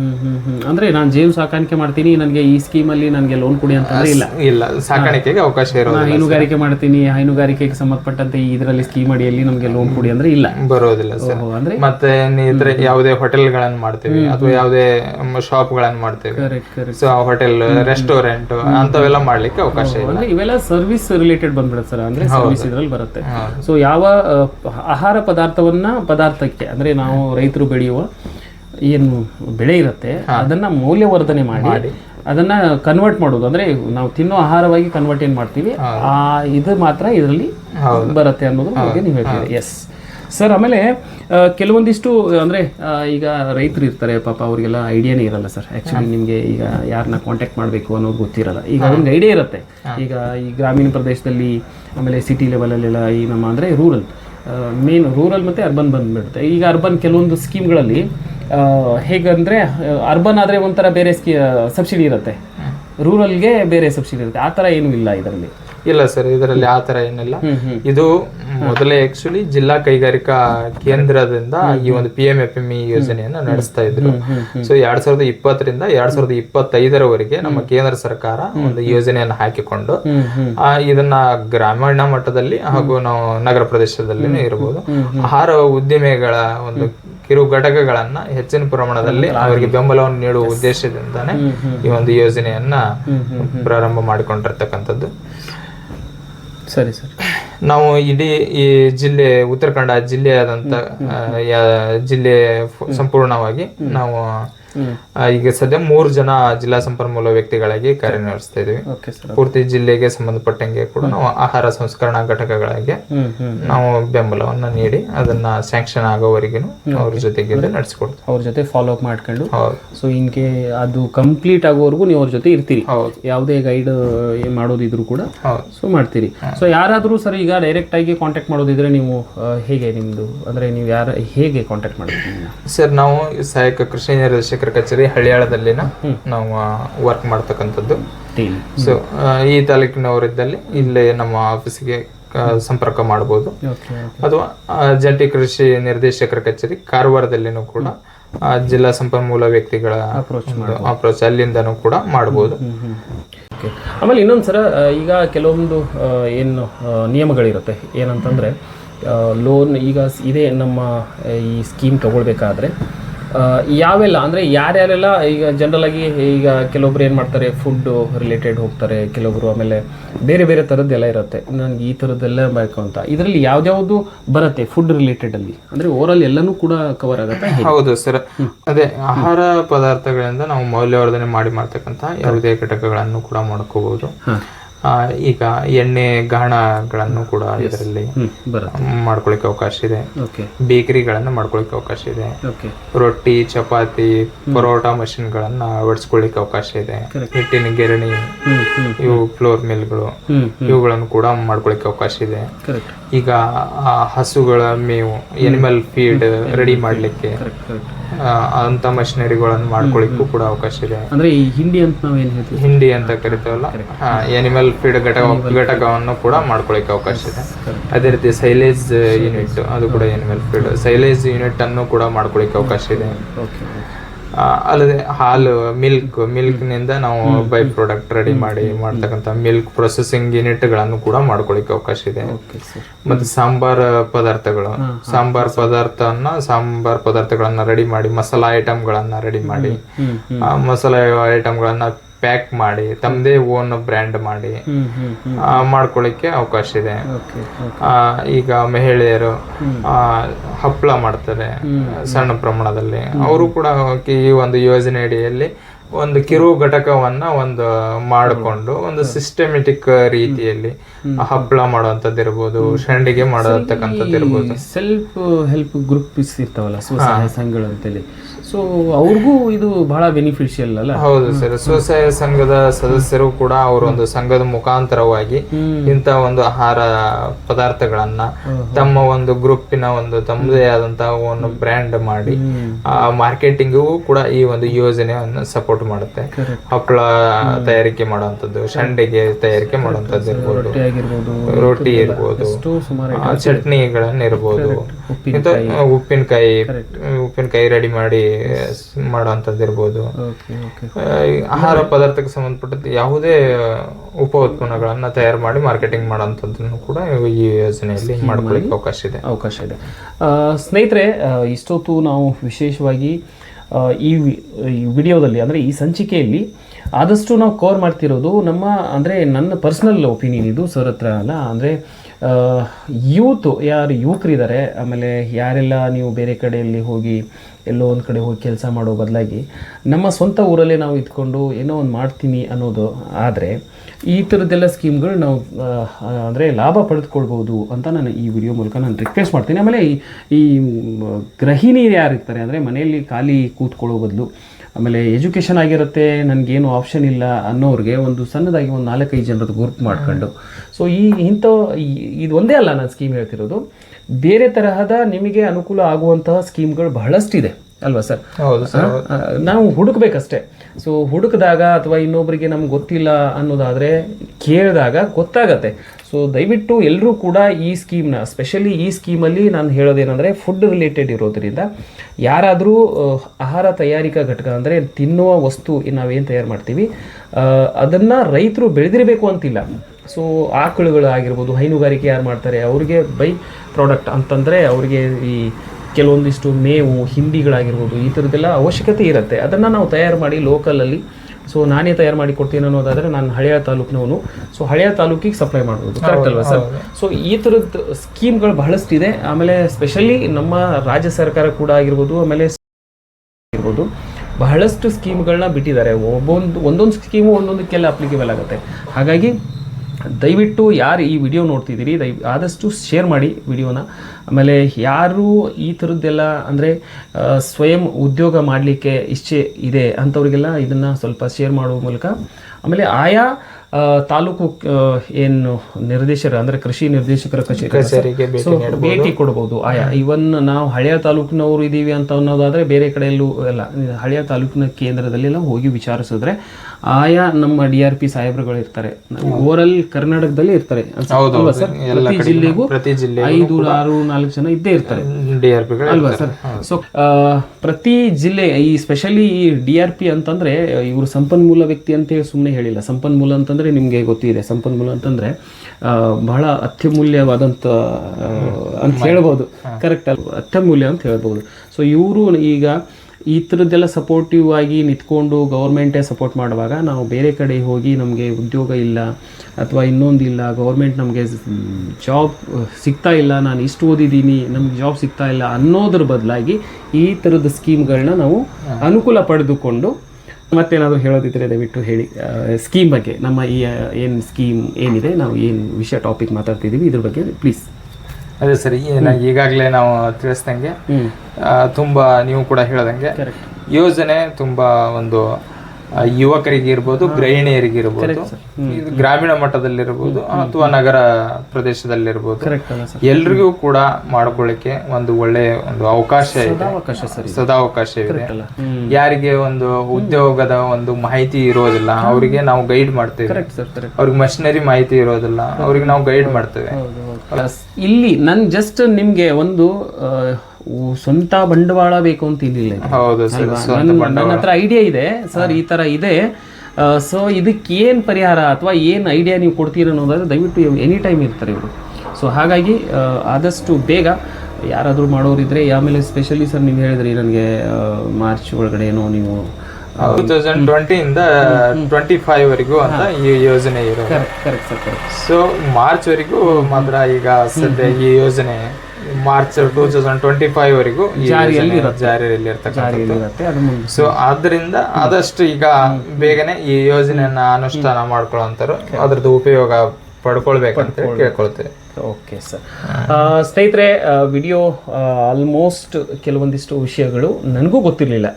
S1: ಅಂದ್ರೆ ನಾನು ಜೇನು ಸಾಕಾಣಿಕೆ ಮಾಡ್ತೀನಿ ನನಗೆ ಈ ಸ್ಕೀಮ್ ಅಲ್ಲಿ ನನಗೆ ಲೋನ್ ಕೊಡಿ ಅಂತ ಇಲ್ಲ.
S2: ಇಲ್ಲ. ಸಾಕಾಣಿಕೆಗೆ ಅವಕಾಶ ಇರೋದಿಲ್ಲ
S1: ಹೈನುಗಾರಿಕೆ ಮಾಡ್ತೀನಿ ಹೈನುಗಾರಿಕೆಗೆ ಸಂಬಂಧಪಟ್ಟಂತೆ ಇದರಲ್ಲಿ ಸ್ಕೀಮ್ ಅಡಿಯಲ್ಲಿ ನಮಗೆ ಲೋನ್ ಕೊಡಿ ಅಂದ್ರೆ ಇಲ್ಲ.
S2: ಬರೋದಿಲ್ಲ ಸರ್.
S1: ಅಂದ್ರೆ
S2: ಮತ್ತೆ ಇದ್ರೆ ಯಾವುದೇ ಹೋಟೆಲ್ಗಳನ್ನು ಮಾಡ್ತೀವಿ ಅಥವಾ ಯಾವುದೇ ಶಾಪ್ ಗಳನ್ನ ಮಾಡ್ತೀವಿ. ಸೊ ಹೋಟೆಲ್ ರೆಸ್ಟೋರೆಂಟ್ ಅಂತವೆಲ್ಲ ಮಾಡ್ಲಿಕ್ಕೆ ಅವಕಾಶ ಇಲ್ಲ.
S1: ಇವೆಲ್ಲ ಸರ್ವಿಸ್ ರಿಲೇಟೆಡ್ ಬಂದ್ಬಿಡುತ್ತೆ ಸರ್ ಅಂದ್ರೆ ಸರ್ವಿಸ್ ಇದ್ರಲ್ಲಿ ಬರುತ್ತೆ. ಸೊ ಯಾವ ಆಹಾರ ಆಹಾರ ಪದಾರ್ಥವನ್ನ ಪದಾರ್ಥಕ್ಕೆ ಅಂದ್ರೆ ನಾವು ರೈತರು ಬೆಳೆಯುವ ಏನು ಬೆಳೆ ಇರುತ್ತೆ ಅದನ್ನ ಮೌಲ್ಯವರ್ಧನೆ ಮಾಡಿ ಅದನ್ನ ಕನ್ವರ್ಟ್ ಮಾಡೋದು. ಅಂದ್ರೆ ನಾವು ತಿನ್ನೋ ಆಹಾರವಾಗಿ ಕನ್ವರ್ಟ್ ಏನ್ ಮಾಡ್ತೀವಿ? ಆ ಇದು ಮಾತ್ರ ಇದರಲ್ಲಿ ಬರುತ್ತೆ ಅನ್ನೋದು ಬಗ್ಗೆ ನೀವು ಹೇಳ್ತೀರಿ. ಎಸ್ ಸರ್ ಆಮೇಲೆ ಕೆಲವೊಂದಿಷ್ಟು ಅಂದ್ರೆ ಈಗ ರೈತರು ಇರ್ತಾರೆ ಪಾಪ ಅವರಿಗೆಲ್ಲ ಐಡಿಯಾನೇ ಇರಲ್ಲ ಸರ್ ಆ್ಯಕ್ಚುಲಿ ನಿಮಗೆ ಈಗ ಯಾರನ್ನ ಕಾಂಟ್ಯಾಕ್ಟ್ ಮಾಡಬೇಕು ಅನ್ನೋದು ಗೊತ್ತಿರಲ್ಲ. ಈಗ ಅವ್ರಿಗೆ ಐಡಿಯಾ ಇರುತ್ತೆ. ಈಗ ಈ ಗ್ರಾಮೀಣ ಪ್ರದೇಶದಲ್ಲಿ ಆಮೇಲೆ ಸಿಟಿ ಲೆವೆಲಲ್ಲೆಲ್ಲ ಈ ನಮ್ಮ ಅಂದರೆ ರೂರಲ್ ಮೇನ್ ರೂರಲ್ ಮತ್ತು ಅರ್ಬನ್ ಬಂದ್ಬಿಡುತ್ತೆ. ಈಗ ಅರ್ಬನ್ ಕೆಲವೊಂದು ಸ್ಕೀಮ್ಗಳಲ್ಲಿ ಹೇಗಂದರೆ ಅರ್ಬನ್ ಆದರೆ ಒಂಥರ ಬೇರೆ ಸ್ಕೀ ಸಬ್ಸಿಡಿ ಇರುತ್ತೆ. ರೂರಲ್ಗೆ ಬೇರೆ ಸಬ್ಸಿಡಿ ಇರುತ್ತೆ. ಆ ಥರ ಏನೂ ಇಲ್ಲ ಇದರಲ್ಲಿ.
S2: ಇಲ್ಲ ಸರ್ ಇದರಲ್ಲಿ ಆ ತರ ಏನಿಲ್ಲ. ಇದು ಮೊದಲೇ ಆಕ್ಚುಲಿ ಜಿಲ್ಲಾ ಕೈಗಾರಿಕಾ ಕೇಂದ್ರದಿಂದ ಈ ಒಂದು P M F M E ಯೋಜನೆಯನ್ನ ನಡೆಸ್ತಾ ಇದ್ರು. ಸೊ ಎರಡ್ ಸಾವಿರದ ಇಪ್ಪತ್ತರಿಂದ ಎರಡ್ ಸಾವಿರದ ಇಪ್ಪತ್ತೈದರವರೆಗೆ ನಮ್ಮ ಕೇಂದ್ರ ಸರ್ಕಾರ ಒಂದು ಯೋಜನೆಯನ್ನು ಹಾಕಿಕೊಂಡು ಇದನ್ನ ಗ್ರಾಮೀಣ ಮಟ್ಟದಲ್ಲಿ ಹಾಗೂ ನಾವು ನಗರ ಪ್ರದೇಶದಲ್ಲಿ ಇರಬಹುದು ಆಹಾರ ಉದ್ದಿಮೆಗಳ ಒಂದು ಕಿರು ಘಟಕಗಳನ್ನ ಹೆಚ್ಚಿನ ಪ್ರಮಾಣದಲ್ಲಿ ಅವರಿಗೆ ಬೆಂಬಲವನ್ನು ನೀಡುವ ಉದ್ದೇಶದಿಂದಾನೆ ಈ ಒಂದು ಯೋಜನೆಯನ್ನ ಪ್ರಾರಂಭ ಮಾಡಿಕೊಂಡಿರ್ತಕ್ಕಂಥದ್ದು.
S1: ಸರಿ ಸರ್.
S2: ನಾವು ಇಡೀ ಈ ಜಿಲ್ಲೆ ಉತ್ತರ ಕನ್ನಡ ಜಿಲ್ಲೆಯಾದಂತ ಜಿಲ್ಲೆ ಸಂಪೂರ್ಣವಾಗಿ ನಾವು ಈಗ ಸದ್ಯ ಮೂರು ಜನ ಜಿಲ್ಲಾ ಸಂಪನ್ಮೂಲ ವ್ಯಕ್ತಿಗಳಾಗಿ ಕಾರ್ಯನಿರ್ವಹಿಸ್ತಾ ಇದೀವಿ ಪೂರ್ತಿ ಜಿಲ್ಲೆಗೆ ಸಂಬಂಧಪಟ್ಟಂಗೆ ಕೂಡ ನಾವು ಆಹಾರ ಸಂಸ್ಕರಣಾ ಘಟಕಗಳಿಗೆ ನಾವು ಬೆಂಬಲವನ್ನ ನೀಡಿ ಅದನ್ನ ಸ್ಯಾಂಕ್ಷನ್ ಆಗೋವರೆಗೂ ಅವ್ರ ಜೊತೆಗೆ ನಡೆಸಿಕೊಡ್ತೀವಿ.
S1: ಅವ್ರ ಜೊತೆ ಫಾಲೋ ಅಪ್ ಮಾಡ್ಕೊಂಡು ಸೊ ಇನ್ಕೆ ಅದು ಕಂಪ್ಲೀಟ್ ಆಗೋವರೆಗೂ ನೀವು ಅವ್ರ ಜೊತೆ ಇರ್ತೀರಿ. ಯಾವುದೇ ಗೈಡ್ ಮಾಡೋದಿದ್ರು ಕೂಡ ಸೊ ಮಾಡ್ತೀರಿ. ಸೊ ಯಾರಾದ್ರೂ ಸರ್ ಈಗ ಡೈರೆಕ್ಟ್ ಆಗಿ ಕಾಂಟ್ಯಾಕ್ಟ್ ಮಾಡೋದಿದ್ರೆ ನೀವು ಆ, ಹೇಗೆ ನಿಮ್ಮದು ಅಂದರೆ ನೀವು ಯಾರ ಹೇಗೆ ಕಾಂಟ್ಯಾಕ್ಟ್ ಮಾಡಿದ್ರಿ
S2: ಸರ್ ನಾವು ಸಹಾಯಕ ಕೃಷಿ ನಿರ್ದೇಶಕರ ಕಚೇರಿ ಹಳಿಯಾಳದಲ್ಲಿನ ನಾವು ವರ್ಕ್ ಮಾಡ್ತಕ್ಕಂಥದ್ದು.
S1: ಟೀಮ್
S2: ಸೊ ಈ ತಾಲೂಕಿನವರಿದ್ದಲ್ಲಿ ಇಲ್ಲೇ ನಮ್ಮ ಆಫೀಸಿಗೆ ಆ, ಸಂಪರ್ಕ ಮಾಡಬಹುದು
S1: ಓಕೆ
S2: ಅಥವಾ ಆ, ಜಂಟಿ ಕೃಷಿ ನಿರ್ದೇಶಕರ ಕಚೇರಿ ಕಾರವಾರದಲ್ಲಿನೂ ಕೂಡ ಆ, ಜಿಲ್ಲಾ ಸಂಪನ್ಮೂಲ ವ್ಯಕ್ತಿಗಳ ಅಪ್ರೋಚ್ ಅಲ್ಲಿಂದನೂ ಕೂಡ ಮಾಡಬಹುದು
S1: ಓಕೆ. ಆಮೇಲೆ ಇನ್ನೊಂದು ಸರ ಈಗ ಕೆಲವೊಂದು ಏನು ನಿಯಮಗಳಿರುತ್ತೆ. ಏನಂತಂದರೆ ಲೋನ್ ಈಗ ಇದೇ ನಮ್ಮ, ಈ ಸ್ಕೀಮ್ ತಗೊಳ್ಬೇಕಾದ್ರೆ ಯಾವೆಲ್ಲ ಅಂದರೆ ಯಾರ್ಯಾರೆಲ್ಲ ಈಗ ಜನರಲ್ ಆಗಿ ಈಗ ಕೆಲವೊಬ್ರು ಏನು ಮಾಡ್ತಾರೆ ಫುಡ್ ರಿಲೇಟೆಡ್ ಹೋಗ್ತಾರೆ ಕೆಲವೊಬ್ರು ಆಮೇಲೆ ಬೇರೆ ಬೇರೆ ಥರದ್ದೆಲ್ಲ ಇರುತ್ತೆ. ನನಗೆ ಈ ಥರದ್ದೆಲ್ಲ ಬೇಕು ಅಂತ. ಇದರಲ್ಲಿ ಯಾವ್ದ್ಯಾವುದು ಬರುತ್ತೆ ಫುಡ್ ರಿಲೇಟೆಡಲ್ಲಿ ಅಂದರೆ ಓವರಾಲ್ ಎಲ್ಲನೂ ಕೂಡ ಕವರ್ ಆಗುತ್ತೆ?
S2: ಹೌದು ಸರ್. ಅದೇ ಆಹಾರ ಪದಾರ್ಥಗಳಿಂದ ನಾವು ಮೌಲ್ಯವರ್ಧನೆ ಮಾಡಿ ಮಾಡ್ತಕ್ಕಂಥ ಯಾವುದೇ ಘಟಕಗಳನ್ನು ಕೂಡ ಮಾಡ್ಕೋಬಹುದು ಈಗ ಎಣ್ಣೆ ಗಾಣಗಳನ್ನು ಕೂಡ ಇದರಲ್ಲಿ ಮಾಡ್ಕೊಳಕ್ಕೆ ಅವಕಾಶ ಇದೆ. ಬೇಕರಿಗಳನ್ನ ಮಾಡ್ಕೊಳಿಕ್ಕೆ ಅವಕಾಶ ಇದೆ. ರೊಟ್ಟಿ ಚಪಾತಿ ಪರೋಟ ಮಷಿನ್ಗಳನ್ನ ಅಳವಡಿಸ್ಕೊಳ್ಳಿಕ್ಕೆ ಅವಕಾಶ ಇದೆ. ಹಿಟ್ಟಿನ ಗಿರಣಿ ಇವು ಫ್ಲೋರ್ ಮಿಲ್ಗಳು
S1: ಗಳು
S2: ಇವುಗಳನ್ನು ಕೂಡ ಮಾಡ್ಕೊಳಿಕ್ಕೆ ಅವಕಾಶ ಇದೆ. ಈಗ ಆ ಹಸುಗಳ ಮೇವು ಎನಿಮಲ್ ಫೀಡ್ ರೆಡಿ ಮಾಡ್ಲಿಕ್ಕೆ ಅಂತ ಮಷಿನರಿಗಳನ್ನು ಮಾಡ್ಕೊಳ್ಳಿಕ್ಕೂ ಕೂಡ ಅವಕಾಶ ಇದೆ.
S1: ಅಂದ್ರೆ ಈ ಹಿಂಡಿ ಅಂತ ನಾವೇನು ಹೇಳ್ತೀವಿ?
S2: ಹಿಂಡಿ ಅಂತ ಕರಿತೇವಲ್ಲ? ಎನಿಮಲ್ ಫೀಡ್ ಘಟಕ ಘಟಕವನ್ನು ಕೂಡ ಮಾಡ್ಕೊಳ್ಳಿಕ್ಕೆ ಅವಕಾಶ ಇದೆ. ಅದೇ ರೀತಿ ಸೈಲೇಜ್ ಯೂನಿಟ್ ಅದು ಕೂಡ ಎನಿಮಲ್ ಫೀಡ್ ಸೈಲೇಜ್ ಯೂನಿಟ್ ಅನ್ನು ಕೂಡ ಮಾಡ್ಕೊಳ್ಳಿಕ್ಕೆ ಅವಕಾಶ ಇದೆ. ಅಲ್ಲದೆ ಹಾಲು ಮಿಲ್ಕ್ ಮಿಲ್ಕ್ನಿಂದ ನಾವು ಬೈ ಪ್ರಾಡಕ್ಟ್ ರೆಡಿ ಮಾಡಿ ಮಾಡ್ತಕ್ಕಂಥ ಮಿಲ್ಕ್ ಪ್ರೊಸೆಸಿಂಗ್ ಯೂನಿಟ್ಗಳನ್ನು ಕೂಡ ಮಾಡ್ಕೊಳ್ಳಿಕ್ಕೆ ಅವಕಾಶ ಇದೆ. ಮತ್ತೆ ಸಾಂಬಾರ್ ಪದಾರ್ಥಗಳು. ಸಾಂಬಾರ್ ಪದಾರ್ಥವನ್ನ ಸಾಂಬಾರ್ ಪದಾರ್ಥಗಳನ್ನ ರೆಡಿ ಮಾಡಿ ಮಸಾಲಾ ಐಟಮ್ಗಳನ್ನ ರೆಡಿ ಮಾಡಿ. ಮಸಾಲೆ ಐಟಮ್ಗಳನ್ನ ಪ್ಯಾಕ್ ಮಾಡಿ ತಮ್ಮದೇ ಓನ್ ಬ್ರ್ಯಾಂಡ್ ಮಾಡಿ ಮಾಡ್ಕೊಳ್ಳಿಕ್ಕೆ ಅವಕಾಶ ಇದೆ. ಈಗ ಮಹಿಳೆಯರು ಹಪ್ಪಳ ಮಾಡ್ತಾರೆ ಸಣ್ಣ ಪ್ರಮಾಣದಲ್ಲಿ. ಅವರು ಕೂಡ ಈ ಒಂದು ಯೋಜನೆ ಅಡಿಯಲ್ಲಿ ಒಂದು ಕಿರು ಘಟಕವನ್ನ ಒಂದು ಮಾಡಿಕೊಂಡು ಒಂದು ಸಿಸ್ಟಮೆಟಿಕ್ ರೀತಿಯಲ್ಲಿ ಹಪ್ಪಳ ಮಾಡುವಂತದ್ದು ಇರ್ಬೋದು ಸಂಡಿಗೆ ಮಾಡತಕ್ಕಂಥದ್ದು ಇರ್ಬೋದು
S1: ಸೆಲ್ಫ್ ಹೆಲ್ಪ್ ಗ್ರೂಪ್ಸ್ ಇರ್ತಾವಲ್ಲ ಸ್ವಸಹಾಯ ಸಂಘಗಳು ಅಂತೇಳಿ. ಸೊ ಅವ್ರಿಗೂ ಇದು ಬಹಳ ಬೆನಿಫಿಷಿಯಲ್ ಅಲ್ಲ?
S2: ಹೌದು ಸರ್. ಸ್ವಸಹಾಯ ಸಂಘದ ಸದಸ್ಯರು ಕೂಡ ಅವರೊಂದು ಒಂದು ಸಂಘದ ಮುಖಾಂತರವಾಗಿ ಇಂತ ಒಂದು ಆಹಾರ ಪದಾರ್ಥಗಳನ್ನ ತಮ್ಮ ಒಂದು ಗ್ರೂಪಿನ ಒಂದು ತಮ್ಮದೇ ಆದಂತಹ ಒಂದು ಬ್ರ್ಯಾಂಡ್ ಮಾಡಿ ಆ ಮಾರ್ಕೆಟಿಂಗಿಗೂ ಕೂಡ ಈ ಒಂದು ಯೋಜನೆಯನ್ನು ಸಪೋರ್ಟ್ ಮಾಡುತ್ತೆ. ಹಪ್ಪಳ ತಯಾರಿಕೆ ಮಾಡುವಂತದ್ದು ಸಂಡಿಗೆ ತಯಾರಿಕೆ ಮಾಡುವಂತದ್ದು ಇರ್ಬೋದು
S1: ರೊಟ್ಟಿ
S2: ಇರ್ಬೋದು ಚಟ್ನಿಗಳನ್ನ ಇರ್ಬೋದು ಇಂಥ ಉಪ್ಪಿನಕಾಯಿ ಉಪ್ಪಿನಕಾಯಿ ರೆಡಿ ಮಾಡಿ ಮಾಡೋಂಥದ್ದು ಇರ್ಬೋದು.
S1: ಓಕೆ ಓಕೆ
S2: ಆಹಾರ ಪದಾರ್ಥಕ್ಕೆ ಸಂಬಂಧಪಟ್ಟಂತೆ ಯಾವುದೇ ಉಪ ಉತ್ಪನ್ನಗಳನ್ನ ತಯಾರು ಮಾಡಿ ಮಾರ್ಕೆಟಿಂಗ್ ಮಾಡುವಂಥದ್ದನ್ನು ಕೂಡ ಈ ಯೋಜನೆಯಲ್ಲಿ ಮಾಡ್ಕೊಳ್ಳಿಕ್ಕೆ ಅವಕಾಶ ಇದೆ.
S1: ಅವಕಾಶ ಇದೆ. ಸ್ನೇಹಿತರೆ ಇಷ್ಟೊತ್ತು ನಾವು ವಿಶೇಷವಾಗಿ ಈ ಈ ವಿಡಿಯೋದಲ್ಲಿ ಅಂದರೆ ಈ ಸಂಚಿಕೆಯಲ್ಲಿ ಆದಷ್ಟು ನಾವು ಕವರ್ ಮಾಡ್ತಿರೋದು ನಮ್ಮ ಅಂದರೆ ನನ್ನ ಪರ್ಸ್ನಲ್ ಒಪಿನಿಯನ್ ಇದು ಸರ್ ಹತ್ರ ಅಲ್ಲ. ಅಂದರೆ ಯೂತ್ ಯಾರು ಯುವಕರಿದ್ದಾರೆ, ಆಮೇಲೆ ಯಾರೆಲ್ಲ ನೀವು ಬೇರೆ ಕಡೆಯಲ್ಲಿ ಹೋಗಿ, ಎಲ್ಲೋ ಒಂದು ಕಡೆ ಹೋಗಿ ಕೆಲಸ ಮಾಡೋ ಬದಲಾಗಿ, ನಮ್ಮ ಸ್ವಂತ ಊರಲ್ಲೇ ನಾವು ಇದ್ಕೊಂಡು ಏನೋ ಒಂದು ಮಾಡ್ತೀನಿ ಅನ್ನೋದು ಆದರೆ, ಈ ಥರದ್ದೆಲ್ಲ ಸ್ಕೀಮ್ಗಳು ನಾವು ಅಂದರೆ ಲಾಭ ಪಡೆದುಕೊಳ್ಬೋದು ಅಂತ ನಾನು ಈ ವಿಡಿಯೋ ಮೂಲಕ ನಾನು ರಿಕ್ವೆಸ್ಟ್ ಮಾಡ್ತೀನಿ. ಆಮೇಲೆ ಈ ಗೃಹಿಣಿಯರು ಯಾರು ಇರ್ತಾರೆ ಅಂದರೆ ಮನೆಯಲ್ಲಿ ಖಾಲಿ ಕೂತ್ಕೊಳ್ಳೋ ಬದಲು ಆಮೇಲೆ ಎಜುಕೇಷನ್ ಆಗಿರುತ್ತೆ ನನಗೇನು ಆಪ್ಷನ್ ಇಲ್ಲ ಅನ್ನೋರಿಗೆ ಒಂದು ಸಣ್ಣದಾಗಿ ಒಂದು ನಾಲ್ಕೈದು ಜನರದ್ದು ಗ್ರೂಪ್ ಮಾಡ್ಕೊಂಡು. ಸೊ ಈ ಇಂಥ ಇದು ಒಂದೇ ಅಲ್ಲ ನಾನು ಸ್ಕೀಮ್ ಹೇಳ್ತಿರೋದು. ಬೇರೆ ತರಹದ ನಿಮಗೆ ಅನುಕೂಲ ಆಗುವಂತಹ ಸ್ಕೀಮ್ಗಳು ಬಹಳಷ್ಟಿದೆ. ಅಲ್ವಾ ಸರ್?
S2: ಹೌದು ಸರ್
S1: ಆ, ನಾವು ಹುಡುಕ್ಬೇಕಷ್ಟೇ. ಸೊ ಹುಡುಕಿದಾಗ ಅಥವಾ ಇನ್ನೊಬ್ಬರಿಗೆ ನಮ್ಗೆ ಗೊತ್ತಿಲ್ಲ ಅನ್ನೋದಾದರೆ ಕೇಳಿದಾಗ ಗೊತ್ತಾಗತ್ತೆ. ಸೊ ದಯವಿಟ್ಟು ಎಲ್ಲರೂ ಕೂಡ ಈ ಸ್ಕೀಮ್ನ ಸ್ಪೆಷಲಿ ಈ ಸ್ಕೀಮಲ್ಲಿ ನಾನು ಹೇಳೋದೇನೆಂದರೆ ಫುಡ್ ರಿಲೇಟೆಡ್ ಇರೋದರಿಂದ ಯಾರಾದರೂ ಆಹಾರ ತಯಾರಿಕಾ ಘಟಕ ಅಂದರೆ ತಿನ್ನುವ ವಸ್ತು ನಾವೇನು ತಯಾರು ಮಾಡ್ತೀವಿ ಅದನ್ನು ರೈತರು ಬೆಳೆದಿರಬೇಕು ಅಂತಿಲ್ಲ. ಸೊ ಆಕಳುಗಳು ಆಗಿರ್ಬೋದು, ಹೈನುಗಾರಿಕೆ ಯಾರು ಮಾಡ್ತಾರೆ, ಅವ್ರಿಗೆ ಬೈ ಪ್ರಾಡಕ್ಟ್ ಅಂತಂದರೆ ಅವರಿಗೆ ಈ ಕೆಲವೊಂದಿಷ್ಟು ಮೇವು, ಹಿಂಡಿಗಳಾಗಿರ್ಬೋದು, ಈ ಥರದ್ದೆಲ್ಲ ಅವಶ್ಯಕತೆ ಇರುತ್ತೆ. ಅದನ್ನು ನಾವು ತಯಾರು ಮಾಡಿ ಲೋಕಲಲ್ಲಿ ಸೊ ನಾನೇ ತಯಾರು ಮಾಡಿ ಕೊಡ್ತೀನಿ ಅನ್ನೋದಾದ್ರೆ ನಾನು ಹಳೆಯ ತಾಲೂಕಿನವನು. ಸೊ ಹಳೆಯ ತಾಲೂಕಿಗೆ ಸಪ್ಲೈ ಮಾಡ್ಬೋದು. ಕರೆಕ್ಟ್ ಅಲ್ವಾ ಸರ್? ಸೊ ಈ ಥರದ್ದು ಸ್ಕೀಮ್ಗಳು ಬಹಳಷ್ಟಿದೆ. ಆಮೇಲೆ ಸ್ಪೆಷಲಿ ನಮ್ಮ ರಾಜ್ಯ ಸರ್ಕಾರ ಕೂಡ ಆಗಿರ್ಬೋದು ಆಮೇಲೆ ಇರ್ಬೋದು ಬಹಳಷ್ಟು ಸ್ಕೀಮ್ಗಳನ್ನ ಬಿಟ್ಟಿದ್ದಾರೆ. ಒಬ್ಬೊಂದು ಒಂದೊಂದು ಸ್ಕೀಮು ಒಂದೊಂದಕ್ಕೆಲ್ಲ ಅಪ್ಲಿಕೇಬಲ್ ಆಗುತ್ತೆ. ಹಾಗಾಗಿ ದಯವಿಟ್ಟು ಯಾರು ಈ ವಿಡಿಯೋ ನೋಡ್ತಿದ್ದೀರಿ ದಯ ಆದಷ್ಟು ಶೇರ್ ಮಾಡಿ ವಿಡಿಯೋನ ಆಮೇಲೆ ಯಾರು ಈ ಥರದ್ದೆಲ್ಲ ಅಂದರೆ ಸ್ವಯಂ ಉದ್ಯೋಗ ಮಾಡಲಿಕ್ಕೆ ಇಚ್ಛೆ ಇದೆ ಅಂಥವ್ರಿಗೆಲ್ಲ ಇದನ್ನು ಸ್ವಲ್ಪ ಶೇರ್ ಮಾಡುವ ಮೂಲಕ. ಆಮೇಲೆ ಆಯಾ ತಾಲೂಕು ಏನು ನಿರ್ದೇಶಕರ ಅಂದ್ರೆ ಕೃಷಿ ನಿರ್ದೇಶಕರ ಕಚೇರಿ ಸೊ ಭೇಟಿ ಕೊಡ್ಬೋದು. ಆಯಾ ಇವನ್ ನಾವು ಹಳೆಯ ತಾಲೂಕಿನವರು ಇದ್ದೀವಿ ಅಂತ ಅನ್ನೋದಾದ್ರೆ ಬೇರೆ ಕಡೆಯಲ್ಲೂ ಎಲ್ಲ ಹಳೆಯ ತಾಲೂಕಿನ ಕೇಂದ್ರದಲ್ಲೆಲ್ಲ ಹೋಗಿ ವಿಚಾರಿಸಿದ್ರೆ ಆಯಾ ನಮ್ಮ ಡಿ ಆರ್ ಪಿ ಸಾಹೇಬ್ರುಗಳು ಇರ್ತಾರೆ. ಓವರಲ್ ಕರ್ನಾಟಕದಲ್ಲಿ ಇರ್ತಾರೆ. ಪ್ರತಿ ಜಿಲ್ಲೆಗೂ
S2: ಪ್ರತಿ ಜಿಲ್ಲೆ
S1: ಐದು ಆರು ನಾಲ್ಕು ಜನ ಇದ್ದೇ ಇರ್ತಾರೆ. ಅಲ್ವಾ ಸರ್? ಸೊ ಪ್ರತಿ ಜಿಲ್ಲೆ ಈ ಸ್ಪೆಷಲಿ ಈ ಡಿ ಆರ್ ಪಿ ಅಂತಂದ್ರೆ ಇವರು ಸಂಪನ್ಮೂಲ ವ್ಯಕ್ತಿ ಅಂತೇಳಿ ಸುಮ್ಮನೆ ಹೇಳಿಲ್ಲ. ಸಂಪನ್ಮೂಲ ಅಂತಂದ್ರೆ ನಿಮಗೆ ಗೊತ್ತಿದೆ ಸಂಪನ್ಮೂಲ ಅಂತಂದ್ರೆ ಬಹಳ ಅತ್ಯಮೂಲ್ಯವಾದಂಥ ಅಂತ ಹೇಳ್ಬೋದು. ಕರೆಕ್ಟ್ ಅತ್ಯಮೂಲ್ಯ ಅಂತ ಹೇಳ್ಬೋದು. ಸೊ ಇವರು ಈಗ ಈ ಥರದ್ದೆಲ್ಲ ಸಪೋರ್ಟಿವ್ ಆಗಿ ನಿಂತ್ಕೊಂಡು ಗೌರ್ಮೆಂಟೇ ಸಪೋರ್ಟ್ ಮಾಡುವಾಗ ನಾವು ಬೇರೆ ಕಡೆ ಹೋಗಿ ನಮಗೆ ಉದ್ಯೋಗ ಇಲ್ಲ ಅಥವಾ ಇನ್ನೊಂದು ಇಲ್ಲ ಗೌರ್ಮೆಂಟ್ ನಮಗೆ ಜಾಬ್ ಸಿಗ್ತಾ ಇಲ್ಲ ನಾನು ಇಷ್ಟು ಓದಿದ್ದೀನಿ ನಮ್ಗೆ ಜಾಬ್ ಸಿಗ್ತಾ ಇಲ್ಲ ಅನ್ನೋದ್ರ ಬದಲಾಗಿ ಈ ಥರದ ಸ್ಕೀಮ್ಗಳನ್ನ ನಾವು ಅನುಕೂಲ ಪಡೆದುಕೊಂಡು ಮತ್ತೇನಾದರೂ ಹೇಳೋದಿದ್ರೆ ದಯವಿಟ್ಟು ಹೇಳಿ. ಸ್ಕೀಮ್ ಬಗ್ಗೆ ನಮ್ಮ ಈ ಏನು ಸ್ಕೀಮ್ ಏನಿದೆ ನಾವು ಏನು ವಿಷಯ ಟಾಪಿಕ್ ಮಾತಾಡ್ತಿದ್ದೀವಿ ಇದ್ರ ಬಗ್ಗೆ ಪ್ಲೀಸ್
S2: ಅದೇ ಸರಿ ಈಗಾಗಲೇ ನಾವು ತಿಳಿಸ್ದಂಗೆ ತುಂಬ ನೀವು ಕೂಡ ಹೇಳ್ದಂಗೆ ಯೋಜನೆ ತುಂಬ ಒಂದು ಯುವಕರಿಗೆ ಇರ್ಬೋದು ಗೃಹಿಣಿಯರಿಗೆ ಇರ್ಬೋದು ಇದು ಗ್ರಾಮೀಣ ಮಟ್ಟದಲ್ಲಿರ್ಬೋದು ಅಥವಾ ನಗರ ಪ್ರದೇಶದಲ್ಲಿರ್ಬೋದು. ಎಲ್ರಿಗೂ ಕೂಡ ಮಾಡ್ಕೊಳ್ಳಿಕ್ಕೆ ಒಂದು ಒಳ್ಳೆ ಒಂದು ಅವಕಾಶ ಇದೆ.
S1: ಅವಕಾಶ ಇದೆ.
S2: ಯಾರಿಗೆ ಒಂದು ಉದ್ಯೋಗದ ಒಂದು ಮಾಹಿತಿ ಇರೋದಿಲ್ಲ ಅವರಿಗೆ ನಾವು ಗೈಡ್ ಮಾಡ್ತೇವೆ. ಅವ್ರಿಗೆ ಮಷಿನರಿ ಮಾಹಿತಿ ಇರೋದಿಲ್ಲ ಅವ್ರಿಗೆ ನಾವು ಗೈಡ್ ಮಾಡ್ತೇವೆ.
S1: ಇಲ್ಲಿ ನನ್ ಜಸ್ಟ್ ನಿಮ್ಗೆ ಒಂದು ಸ್ವಂತ ಬಂಡವಾಳ ಬೇಕು ಅಂತ ಇಲ್ಲಿಲ್ಲ ನನ್ನ ಹತ್ರ ಐಡಿಯಾ ಇದೆ. ಸರ್ ಈ ತರ ಇದೆ. ಸೊ ಇದಕ್ಕೆ ಏನ್ ಪರಿಹಾರ ಅಥವಾ ಏನ್ ಐಡಿಯಾ ನೀವು ಕೊಡ್ತೀರ ಅನ್ನೋದಾದ್ರೆ ದಯವಿಟ್ಟು ಎನಿ ಟೈಮ್ ಇರ್ತಾರೆ ಇವರು. ಸೊ ಹಾಗಾಗಿ ಆದಷ್ಟು ಬೇಗ ಯಾರಾದರೂ ಮಾಡೋರಿದ್ರೆ ಆಮೇಲೆ ಸ್ಪೆಷಲಿ ಸರ್ ನೀವು ಹೇಳಿದ್ರಿ ನನಗೆ ಮಾರ್ಚ್ ಒಳಗಡೆ ಏನೋ ನೀವು
S2: ಟೂ ತೌಸಂಡ್ ಟ್ವೆಂಟಿಯಿಂದ ಟ್ವೆಂಟಿ ಫೈವ್ ವರೆಗೂ ಅಂತ ಈ ಯೋಜನೆ ಇರೋದು.
S1: Correct correct sir correct
S2: so March ವರೆಗೂ ಮಾತ್ರ ಈಗ ಸದ್ಯ ಈ ಯೋಜನೆ March two thousand twenty five ವರೆಗೂ
S1: ಜಾರಿಯಲ್ಲಿ
S2: ಜಾರಿಯಲ್ಲಿ ಇರ್ತಕ್ಕಂಥದ್ದು. ಸೊ ಆದ್ರಿಂದ ಆದಷ್ಟು ಈಗ ಬೇಗನೆ ಈ ಯೋಜನೆಯನ್ನ ಅನುಷ್ಠಾನ ಮಾಡ್ಕೊಳ್ಳೋಂತಾರು ಅದ್ರದ್ದು ಉಪಯೋಗ ಪಡ್ಕೊಳ್ಬೇಕಂತ ಕೇಳ್ಕೊಳ್ತೇವೆ.
S1: ಓಕೆ ಸರ್ ಸ್ನೇಹಿತರೆ ವಿಡಿಯೋ ಆಲ್ಮೋಸ್ಟ್ ಕೆಲವೊಂದಿಷ್ಟು ವಿಷಯಗಳು ನನಗೂ ಗೊತ್ತಿರಲಿಲ್ಲ.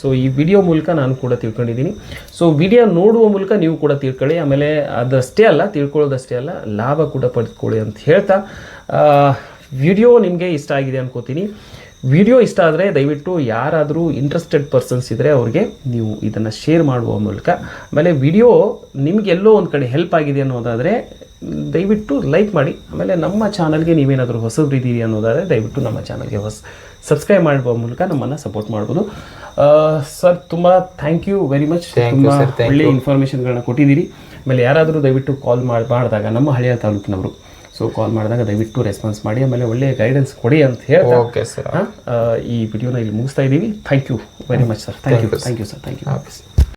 S1: ಸೊ ಈ ವಿಡಿಯೋ ಮೂಲಕ ನಾನು ಕೂಡ ತಿಳ್ಕೊಂಡಿದ್ದೀನಿ. ಸೊ ವಿಡಿಯೋ ನೋಡುವ ಮೂಲಕ ನೀವು ಕೂಡ ತಿಳ್ಕೊಳ್ಳಿ. ಆಮೇಲೆ ಅದಷ್ಟೇ ಅಲ್ಲ ತಿಳ್ಕೊಳ್ಳೋದಷ್ಟೇ ಅಲ್ಲ ಲಾಭ ಕೂಡ ಪಡೆದುಕೊಳ್ಳಿ ಅಂತ ಹೇಳ್ತಾ ವಿಡಿಯೋ ನಿಮಗೆ ಇಷ್ಟ ಆಗಿದೆ ಅನ್ಕೋತೀನಿ. ವಿಡಿಯೋ ಇಷ್ಟ ಆದರೆ ದಯವಿಟ್ಟು ಯಾರಾದರೂ ಇಂಟ್ರೆಸ್ಟೆಡ್ ಪರ್ಸನ್ಸ್ ಇದ್ದರೆ ಅವ್ರಿಗೆ ನೀವು ಇದನ್ನು ಶೇರ್ ಮಾಡುವ ಮೂಲಕ. ಆಮೇಲೆ ವಿಡಿಯೋ ನಿಮಗೆಲ್ಲೋ ಒಂದು ಕಡೆ ಹೆಲ್ಪ್ ಆಗಿದೆ ಅನ್ನೋದಾದರೆ ದಯವಿಟ್ಟು ಲೈಕ್ ಮಾಡಿ. ಆಮೇಲೆ ನಮ್ಮ ಚಾನಲ್ಗೆ ನೀವೇನಾದರೂ ಹೊಸಬ್ರು ಇದ್ದೀರಿ ಅನ್ನೋದಾದರೆ ದಯವಿಟ್ಟು ನಮ್ಮ ಚಾನಲ್ಗೆ ಹೊಸ ಸಬ್ಸ್ಕ್ರೈಬ್ ಮಾಡುವ ಮೂಲಕ ನಮ್ಮನ್ನು ಸಪೋರ್ಟ್ ಮಾಡ್ಬೋದು. ಸರ್ ತುಂಬ ಥ್ಯಾಂಕ್ ಯು ವೆರಿ ಮಚ್ ತುಂಬ ಒಳ್ಳೆಯ ಇನ್ಫಾರ್ಮೇಷನ್ಗಳನ್ನ ಕೊಟ್ಟಿದ್ದೀರಿ. ಆಮೇಲೆ ಯಾರಾದರೂ ದಯವಿಟ್ಟು ಕಾಲ್ ಮಾಡಿ ಮಾಡಿದಾಗ ನಮ್ಮ ಹಳೆಯ ತಾಲೂಕಿನವರು ಸೊ ಕಾಲ್ ಮಾಡಿದಾಗ ದಯವಿಟ್ಟು ರೆಸ್ಪಾನ್ಸ್ ಮಾಡಿ ಆಮೇಲೆ ಒಳ್ಳೆಯ ಗೈಡೆನ್ಸ್ ಕೊಡಿ ಅಂತ ಹೇಳ್ತಾ
S2: ಓಕೆ ಸರ್
S1: ಈ ವಿಡಿಯೋನ ಇಲ್ಲಿ ಮುಗಿಸ್ತಾ ಇದ್ದೀವಿ. Thank you very much sir thank you thank you sir thank you
S2: okay sir